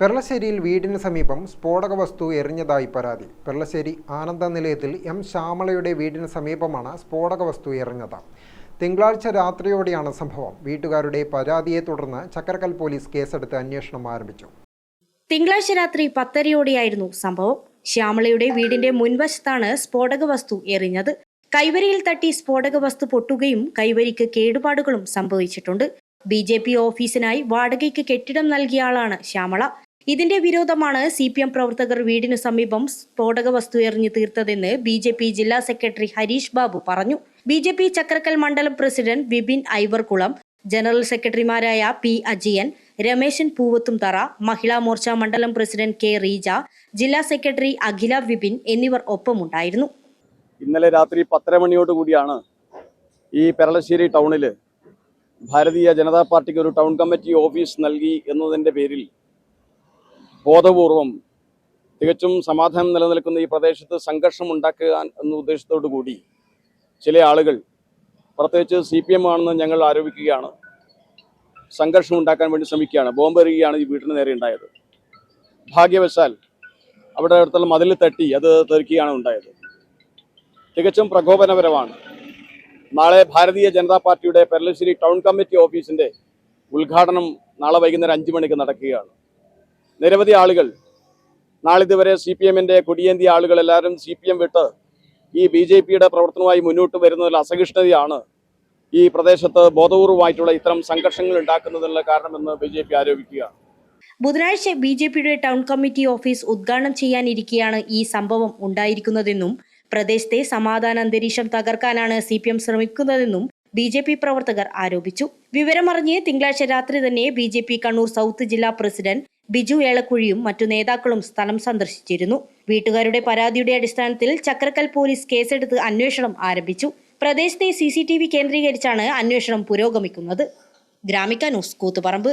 പെർളശ്ശേരിയിൽ വീടിന് സമീപം സ്ഫോടക വസ്തു എറിഞ്ഞതായി പരാതി. പെർളശ്ശേരി ആനന്ദ നിലയത്തിൽ എം ശ്യാമളയുടെ വീടിന് സമീപമാണ് സ്ഫോടക വസ്തു എറിഞ്ഞത്. തിങ്കളാഴ്ച രാത്രിയോടെയാണ് സംഭവം. വീട്ടുകാരുടെ പരാതിയെ തുടർന്ന് ചക്കരക്കൽ പോലീസ് കേസെടുത്ത് അന്വേഷണം ആരംഭിച്ചു. തിങ്കളാഴ്ച രാത്രി പത്തരയോടെയായിരുന്നു സംഭവം. ശ്യാമളയുടെ വീടിന്റെ മുൻവശത്താണ് സ്ഫോടക വസ്തു എറിഞ്ഞത്. കൈവരിയിൽ തട്ടി സ്ഫോടക വസ്തു പൊട്ടുകയും കൈവരിക്ക് കേടുപാടുകളും സംഭവിച്ചിട്ടുണ്ട്. ബി ജെ പി ഓഫീസിനായി വാടകയ്ക്ക് കെട്ടിടം നൽകിയ ആളാണ് ശ്യാമള. ഇതിന്റെ വിരോധമാണ് സി പി എം പ്രവർത്തകർ വീടിനു സമീപം സ്ഫോടക വസ്തു എറിഞ്ഞു തീർത്തതെന്ന് ബി ജെ പി ജില്ലാ സെക്രട്ടറി ഹരീഷ് ബാബു പറഞ്ഞു. ബി ജെ പി ചക്രക്കൽ മണ്ഡലം പ്രസിഡന്റ് വിപിൻ ഐവർകുളം ജനറൽ സെക്രട്ടറിമാരായ പി അജിയൻ രമേശൻ പൂവത്തും തറ മഹിളാ മോർച്ച മണ്ഡലം പ്രസിഡന്റ് കെ റീജ ജില്ലാ സെക്രട്ടറി അഖില വിപിൻ എന്നിവർ ഒപ്പമുണ്ടായിരുന്നു. ഇന്നലെ രാത്രി പത്തര മണിയോട് കൂടിയാണ് ഈ പെരളശ്ശേരി ടൗണിൽ ഭാരതീയ ജനതാ പാർട്ടിക്ക് ഒരു ടൗൺ കമ്മിറ്റി ഓഫീസ് നൽകി എന്നതിന്റെ പേരിൽ ബോധപൂർവം തികച്ചും സമാധാനം നിലനിൽക്കുന്ന ഈ പ്രദേശത്ത് സംഘർഷം ഉണ്ടാക്കുക എന്ന ഉദ്ദേശത്തോടു കൂടി ചില ആളുകൾ പ്രത്യേകിച്ച് സി പി എം ആണെന്ന് ഞങ്ങൾ ആരോപിക്കുകയാണ്. സംഘർഷം ഉണ്ടാക്കാൻ വേണ്ടി ശ്രമിക്കുകയാണ്. ബോംബെറിയുകയാണ് ഈ വീട്ടിന് നേരെ ഉണ്ടായത്. ഭാഗ്യവശാൽ അവിടെ അടുത്തുള്ള മതിൽ തട്ടി അത് തെറിക്കുകയാണ് ഉണ്ടായത്. തികച്ചും പ്രകോപനപരമാണ്. നാളെ ഭാരതീയ ജനതാ പാർട്ടിയുടെ പെരളശ്ശേരി ടൗൺ കമ്മിറ്റി ഓഫീസിന്റെ ഉദ്ഘാടനം നാളെ വൈകുന്നേരം അഞ്ചു മണിക്ക് നടക്കുകയാണ്. നിരവധി ആളുകൾ നാളിതുവരെ സി പി എമ്മിന്റെ കൊടിയേന്തിയ ആളുകൾ എല്ലാവരും സി പി എം വിട്ട് ഈ ബി ജെ പിയുടെ പ്രവർത്തനവുമായി മുന്നോട്ട് വരുന്നതിൽ അസഹിഷ്ണുതയാണ് ഈ പ്രദേശത്ത് ബോധപൂർവമായിട്ടുള്ള ഇത്തരം സംഘർഷങ്ങൾ ഉണ്ടാക്കുന്നതിനുള്ള കാരണമെന്ന് ബി ജെ പി ആരോപിക്കുകയാണ് ബുധനാഴ്ച ബി ജെ പിയുടെ ടൗൺ കമ്മിറ്റി ഓഫീസ് ഉദ്ഘാടനം ചെയ്യാനിരിക്കെയാണ് ഈ സംഭവം ഉണ്ടായിരിക്കുന്നതെന്നും പ്രദേശത്തെ സമാധാന അന്തരീക്ഷം തകർക്കാനാണ് സി പി എം ശ്രമിക്കുന്നതെന്നും ബി ജെ പി പ്രവർത്തകർ ആരോപിച്ചു. വിവരമറിഞ്ഞ് തിങ്കളാഴ്ച രാത്രി തന്നെ B J P Kannur south ജില്ലാ പ്രസിഡന്റ് ബിജു ഏളക്കുഴിയും മറ്റു നേതാക്കളും സ്ഥലം സന്ദർശിച്ചിരുന്നു. വീട്ടുകാരുടെ പരാതിയുടെ അടിസ്ഥാനത്തിൽ ചക്രക്കൽ പോലീസ് കേസെടുത്ത് അന്വേഷണം ആരംഭിച്ചു. പ്രദേശത്തെ സി കേന്ദ്രീകരിച്ചാണ് അന്വേഷണം പുരോഗമിക്കുന്നത്. Gramika news Koothuparamba.